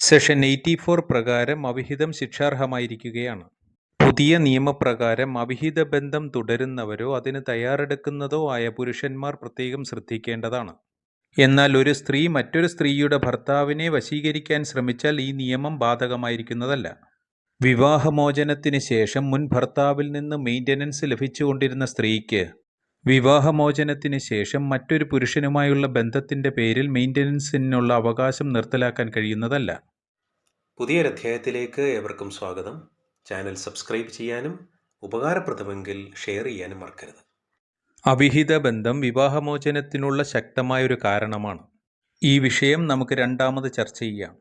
Session eighty four പ്രകാരം അവിഹിതം ശിക്ഷാർഹമായിരിക്കുകയാണ്. പുതിയ നിയമപ്രകാരം അവിഹിത ബന്ധം തുടരുന്നവരോ അതിന് തയ്യാറെടുക്കുന്നതോ ആയ പുരുഷന്മാർ പ്രത്യേകം ശ്രദ്ധിക്കേണ്ടതാണ്. എന്നാൽ ഒരു സ്ത്രീ മറ്റൊരു സ്ത്രീയുടെ ഭർത്താവിനെ വശീകരിക്കാൻ ശ്രമിച്ചാൽ ഈ നിയമം ബാധകമായിരിക്കുന്നതല്ല. വിവാഹമോചനത്തിന് ശേഷം മുൻ ഭർത്താവിൽ നിന്ന് മെയിന്റനൻസ് ലഭിച്ചുകൊണ്ടിരുന്ന സ്ത്രീക്ക് വിവാഹമോചനത്തിന് ശേഷം മറ്റൊരു പുരുഷനുമായുള്ള ബന്ധത്തിന്റെ പേരിൽ മെയിന്റനൻസിനുള്ള അവകാശം നിർത്തലാക്കാൻ കഴിയുന്നതല്ല. പുതിയൊരധ്യായത്തിലേക്ക് ഏവർക്കും സ്വാഗതം. ചാനൽ സബ്സ്ക്രൈബ് ചെയ്യാനും ഉപകാരപ്രദമെങ്കിൽ ഷെയർ ചെയ്യാനും മറക്കരുത്. അവിഹിത ബന്ധം വിവാഹമോചനത്തിനുള്ള ശക്തമായൊരു കാരണമാണ്. ഈ വിഷയം നമുക്ക് രണ്ടാമത് ചർച്ച ചെയ്യാം.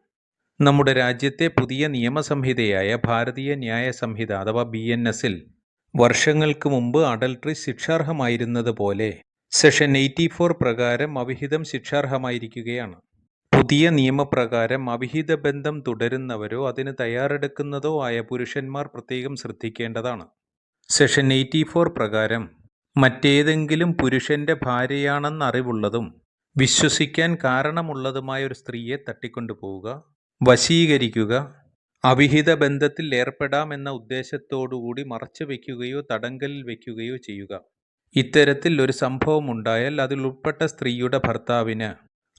നമ്മുടെ രാജ്യത്തെ പുതിയ നിയമസംഹിതയായ ഭാരതീയ ന്യായ സംഹിത അഥവാ ബി എൻ എസിൽ വർഷങ്ങൾക്ക് മുമ്പ് അഡൽട്രി ശിക്ഷാർഹമായിരുന്നത് പോലെ സെഷൻ എയ്റ്റി ഫോർ പ്രകാരം അവിഹിതം ശിക്ഷാർഹമായിരിക്കുകയാണ്. പുതിയ നിയമപ്രകാരം അവിഹിത ബന്ധം തുടരുന്നവരോ അതിന് തയ്യാറെടുക്കുന്നതോ ആയ പുരുഷന്മാർ പ്രത്യേകം ശ്രദ്ധിക്കേണ്ടതാണ്. സെഷൻ എയ്റ്റി ഫോർ പ്രകാരം മറ്റേതെങ്കിലും പുരുഷന്റെ ഭാര്യയാണെന്നറിവുള്ളതും വിശ്വസിക്കാൻ കാരണമുള്ളതുമായ ഒരു സ്ത്രീയെ തട്ടിക്കൊണ്ടുപോവുക വശീകരിക്കുക അവിഹിത ബന്ധത്തിൽ ഏർപ്പെടാമെന്ന ഉദ്ദേശത്തോടുകൂടി മറച്ചു വയ്ക്കുകയോ തടങ്കലിൽ വയ്ക്കുകയോ ചെയ്യുക. ഇത്തരത്തിൽ ഒരു സംഭവം ഉണ്ടായാൽ അതിൽ ഉൾപ്പെട്ട സ്ത്രീയുടെ ഭർത്താവിന്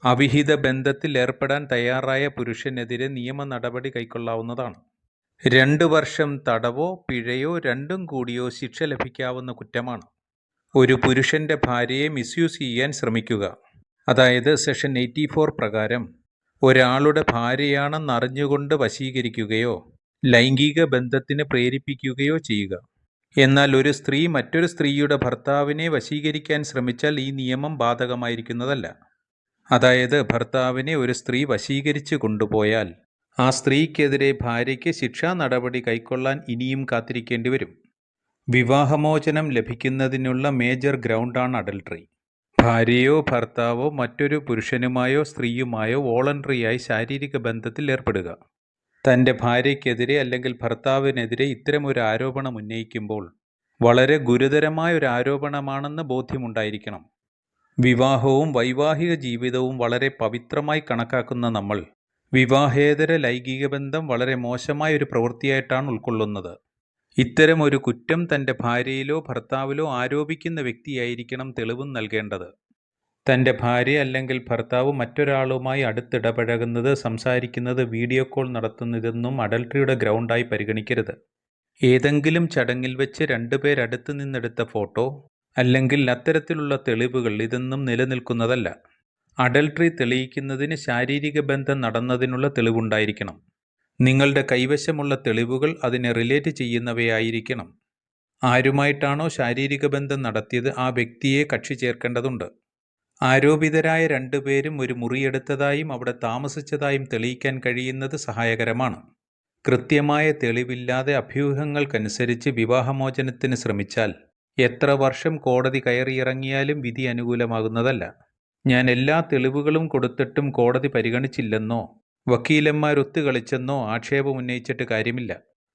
അവിഹിത ബന്ധത്തിൽ ഏർപ്പെടാൻ തയ്യാറായ പുരുഷനെതിരെ നിയമ നടപടി കൈക്കൊള്ളാവുന്നതാണ്. രണ്ട് വർഷം തടവോ പിഴയോ രണ്ടും കൂടിയോ ശിക്ഷ ലഭിക്കാവുന്ന കുറ്റമാണ്. ഒരു പുരുഷന്റെ ഭാര്യയെ മിസ്യൂസ് ചെയ്യാൻ ശ്രമിക്കുക. അതായത് സെഷൻ എയ്റ്റി ഫോർ പ്രകാരം ഒരാളുടെ ഭാര്യയാണെന്നറിഞ്ഞുകൊണ്ട് വശീകരിക്കുകയോ ലൈംഗിക ബന്ധത്തിന് പ്രേരിപ്പിക്കുകയോ ചെയ്യുക. എന്നാൽ ഒരു സ്ത്രീ മറ്റൊരു സ്ത്രീയുടെ ഭർത്താവിനെ വശീകരിക്കാൻ ശ്രമിച്ചാൽ ഈ നിയമം ബാധകമായിരിക്കുന്നതല്ല. അതായത് ഭർത്താവിനെ ഒരു സ്ത്രീ വശീകരിച്ചു കൊണ്ടുപോയാൽ ആ സ്ത്രീക്കെതിരെ ഭാര്യയ്ക്ക് ശിക്ഷാ നടപടി കൈക്കൊള്ളാൻ ഇനിയും കാത്തിരിക്കേണ്ടി വരും. വിവാഹമോചനം ലഭിക്കുന്നതിനുള്ള മേജർ ഗ്രൗണ്ടാണ് അഡൽട്രി. ഭാര്യയോ ഭർത്താവോ മറ്റൊരു പുരുഷനുമായോ സ്ത്രീയുമായോ വോളണ്ടറിയായി ശാരീരിക ബന്ധത്തിൽ ഏർപ്പെടുക. തന്റെ ഭാര്യയ്ക്കെതിരെ അല്ലെങ്കിൽ ഭർത്താവിനെതിരെ ഇത്തരമൊരു ആരോപണം ഉന്നയിക്കുമ്പോൾ വളരെ ഗുരുതരമായ ഒരു ആരോപണമാണെന്ന് ബോധ്യമുണ്ടായിരിക്കണം വിവാഹവും വൈവാഹിക ജീവിതവും വളരെ പവിത്രമായി കണക്കാക്കുന്ന നമ്മൾ വിവാഹേതര ലൈംഗിക ബന്ധം വളരെ മോശമായ ഒരു പ്രവൃത്തിയായിട്ടാണ് ഉൾക്കൊള്ളുന്നത്. ഇത്തരം ഒരു കുറ്റം തന്റെ ഭാര്യയിലോ ഭർത്താവിലോ ആരോപിക്കുന്ന വ്യക്തിയായിരിക്കണം തെളിവും നൽകേണ്ടത്. തന്റെ ഭാര്യ അല്ലെങ്കിൽ ഭർത്താവ് മറ്റൊരാളുമായി അടുത്തിടപഴകുന്നത് സംസാരിക്കുന്നത് വീഡിയോ കോൾ നടത്തുന്നതെന്നും അഡൽട്ടറിയുടെ ഗ്രൗണ്ടായി പരിഗണിക്കരുത്. ഏതെങ്കിലും ചടങ്ങിൽ വെച്ച് രണ്ടുപേരടുത്ത് നിന്നെടുത്ത ഫോട്ടോ അല്ലെങ്കിൽ അത്തരത്തിലുള്ള തെളിവുകൾ ഇതൊന്നും നിലനിൽക്കുന്നതല്ല. അഡൽട്രി തെളിയിക്കുന്നതിന് ശാരീരിക ബന്ധം നടന്നതിനുള്ള തെളിവുണ്ടായിരിക്കണം. നിങ്ങളുടെ കൈവശമുള്ള തെളിവുകൾ അതിനെ റിലേറ്റ് ചെയ്യുന്നവയായിരിക്കണം. ആരുമായിട്ടാണോ ശാരീരിക ബന്ധം നടത്തിയത് ആ വ്യക്തിയെ കക്ഷി ചേർക്കേണ്ടതുണ്ട്. ആരോപിതരായ രണ്ടുപേരും ഒരു മുറിയെടുത്തതായും അവിടെ താമസിച്ചതായും തെളിയിക്കാൻ കഴിയുന്നത് സഹായകരമാണ്. കൃത്യമായ തെളിവില്ലാതെ അഭ്യൂഹങ്ങൾക്കനുസരിച്ച് വിവാഹമോചനത്തിന് ശ്രമിച്ചാൽ എത്ര വർഷം കോടതി കയറിയിറങ്ങിയാലും വിധി അനുകൂലമാകുന്നതല്ല. ഞാൻ എല്ലാ തെളിവുകളും കൊടുത്തിട്ടും കോടതി പരിഗണിച്ചില്ലെന്നോ വക്കീലന്മാർ ഒത്തുകളിച്ചെന്നോ ആക്ഷേപം ഉന്നയിച്ചിട്ട് കാര്യമില്ല.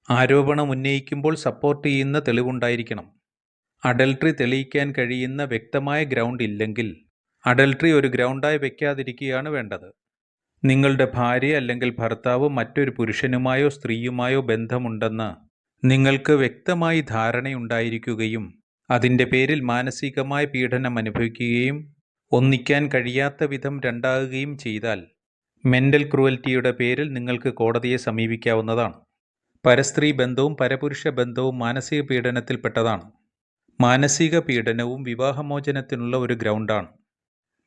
ആരോപണം ഉന്നയിക്കുമ്പോൾ സപ്പോർട്ട് ചെയ്യുന്ന തെളിവുണ്ടായിരിക്കണം. അഡൽട്രി തെളിയിക്കാൻ കഴിയുന്ന വ്യക്തമായ ഗ്രൗണ്ട് ഇല്ലെങ്കിൽ അഡൽട്രി ഒരു ഗ്രൗണ്ടായി വെക്കാതിരിക്കുകയാണ് വേണ്ടത്. നിങ്ങളുടെ ഭാര്യ അല്ലെങ്കിൽ ഭർത്താവ് മറ്റൊരു പുരുഷനുമായോ സ്ത്രീയുമായോ ബന്ധമുണ്ടെന്ന് നിങ്ങൾക്ക് വ്യക്തമായി ധാരണയുണ്ടായിരിക്കുകയും അതിന്റെ പേരിൽ മാനസികമായ പീഡനം അനുഭവിക്കുകയും ഒന്നിക്കാൻ കഴിയാത്ത വിധം രണ്ടാകുകയും ചെയ്താൽ മെന്റൽ ക്രൂവൽറ്റിയുടെ പേരിൽ നിങ്ങൾക്ക് കോടതിയെ സമീപിക്കാവുന്നതാണ്. പരസ്ത്രീ ബന്ധവും പരപുരുഷ ബന്ധവും മാനസിക പീഡനത്തിൽപ്പെട്ടതാണ് മാനസിക പീഡനവും വിവാഹമോചനത്തിനുള്ള ഒരു ഗ്രൗണ്ടാണ്.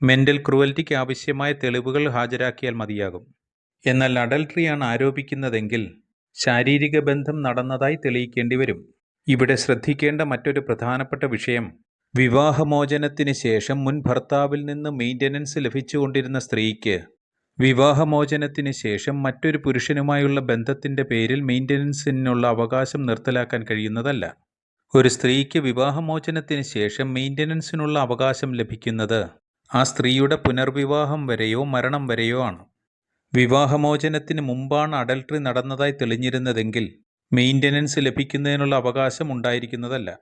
മെന്റൽ ക്രൂവൽറ്റിക്ക് ആവശ്യമായ തെളിവുകൾ ഹാജരാക്കിയാൽ മതിയാകും. എന്നാൽ അഡൽട്രിയാണ് ആരോപിക്കുന്നതെങ്കിൽ ശാരീരിക ബന്ധം നടന്നതായി തെളിയിക്കേണ്ടി വരും. ഇവിടെ ശ്രദ്ധിക്കേണ്ട മറ്റൊരു പ്രധാനപ്പെട്ട വിഷയം വിവാഹമോചനത്തിന് ശേഷം മുൻ ഭർത്താവിൽ നിന്ന് മെയിന്റനൻസ് ലഭിച്ചുകൊണ്ടിരുന്ന സ്ത്രീക്ക്. വിവാഹമോചനത്തിന് ശേഷം മറ്റൊരു പുരുഷനുമായുള്ള ബന്ധത്തിന്റെ പേരിൽ മെയിന്റനൻസിനുള്ള അവകാശം നിർത്തലാക്കാൻ കഴിയുന്നതല്ല. ഒരു സ്ത്രീക്ക് വിവാഹമോചനത്തിന് ശേഷം മെയിന്റനൻസിനുള്ള അവകാശം ലഭിക്കുന്നത് ആ സ്ത്രീയുടെ പുനർവിവാഹം വരെയോ മരണം വരെയോ ആണ്. വിവാഹമോചനത്തിന് മുമ്പാണ് അഡൽട്ടറി നടന്നതായി തെളിഞ്ഞിരുന്നതെങ്കിൽ മെയിന്റനൻസ് ലഭിക്കുന്നതിനുള്ള അവകാശം ഉണ്ടായിരിക്കുന്നതല്ല.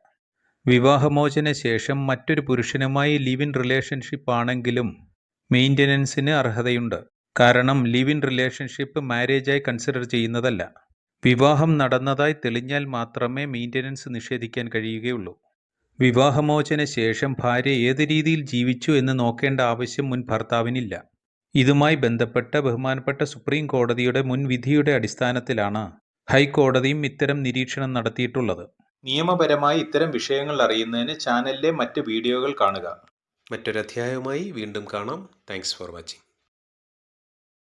വിവാഹമോചന ശേഷം മറ്റൊരു പുരുഷനുമായി ലിവ് ഇൻ റിലേഷൻഷിപ്പ് ആണെങ്കിലും മെയിന്റനൻസിന് അർഹതയുണ്ട്. കാരണം ലിവ് ഇൻ റിലേഷൻഷിപ്പ് മാരേജായി കൺസിഡർ ചെയ്യുന്നതല്ല. വിവാഹം നടന്നതായി തെളിഞ്ഞാൽ മാത്രമേ മെയിന്റനൻസ് നിഷേധിക്കാൻ കഴിയുകയുള്ളൂ. വിവാഹമോചന ശേഷം ഭാര്യ ഏത് രീതിയിൽ ജീവിച്ചു എന്ന് നോക്കേണ്ട ആവശ്യം മുൻ ഭർത്താവിനില്ല. ഇതുമായി ബന്ധപ്പെട്ട ബഹുമാനപ്പെട്ട സുപ്രീം കോടതിയുടെ മുൻവിധിയുടെ അടിസ്ഥാനത്തിലാണ് ഹൈക്കോടതിയും ഇത്തരം നിരീക്ഷണം നടത്തിയിട്ടുള്ളത്. നിയമപരമായി ഇത്തരം വിഷയങ്ങൾ അറിയുന്നതിന് ചാനലിലെ മറ്റ് വീഡിയോകൾ കാണുക. മറ്റൊരധ്യായവുമായി വീണ്ടും കാണാം. Thanks for watching